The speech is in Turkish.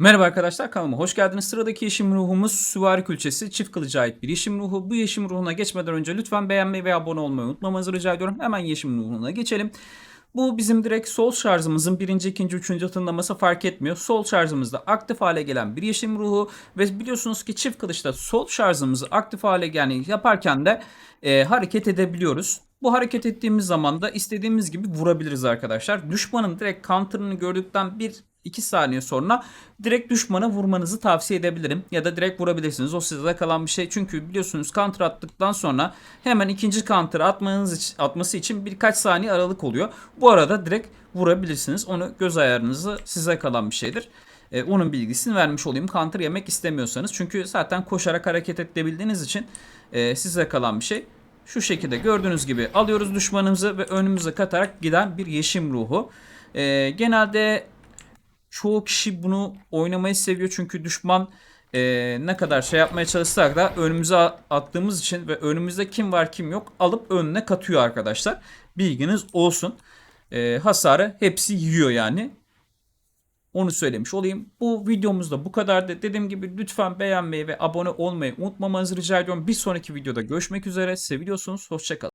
Merhaba arkadaşlar kanalıma hoş geldiniz. Sıradaki yeşim ruhumuz süvari külçesi çift kılıca ait bir yeşim ruhu. Bu yeşim ruhuna geçmeden önce lütfen beğenmeyi ve abone olmayı unutmamanızı rica ediyorum. Hemen yeşim ruhuna geçelim. Bu bizim direkt sol şarjımızın birinci, ikinci, üçüncü tınlaması fark etmiyor. Sol şarjımızda aktif hale gelen bir yeşim ruhu ve biliyorsunuz ki çift kılıçta sol şarjımızı aktif hale yani yaparken de e, hareket edebiliyoruz. Bu hareket ettiğimiz zaman da istediğimiz gibi vurabiliriz arkadaşlar. Düşmanın direkt counter'ını gördükten bir 2 saniye sonra direkt düşmana vurmanızı tavsiye edebilirim. Ya da direkt vurabilirsiniz. O size kalan bir şey. Çünkü biliyorsunuz counter attıktan sonra hemen ikinci counter atmanız için, atması için birkaç saniye aralık oluyor. Bu arada direkt vurabilirsiniz. Onu göz ayarınızı size kalan bir şeydir. Ee, onun bilgisini vermiş olayım. Counter yemek istemiyorsanız. Çünkü zaten koşarak hareket edebildiğiniz için e, size kalan bir şey. Şu şekilde gördüğünüz gibi alıyoruz düşmanımızı ve önümüze katarak giden bir yeşim ruhu. Ee, genelde çoğu kişi bunu oynamayı seviyor çünkü düşman e, ne kadar şey yapmaya çalışsak da önümüze attığımız için ve önümüzde kim var kim yok alıp önüne katıyor arkadaşlar. Bilginiz olsun. E, hasarı hepsi yiyor yani. Onu söylemiş olayım. Bu videomuzda bu kadardı. Dediğim gibi lütfen beğenmeyi ve abone olmayı unutmamanızı rica ediyorum. Bir sonraki videoda görüşmek üzere. Seviyorsunuz. Hoşçakalın.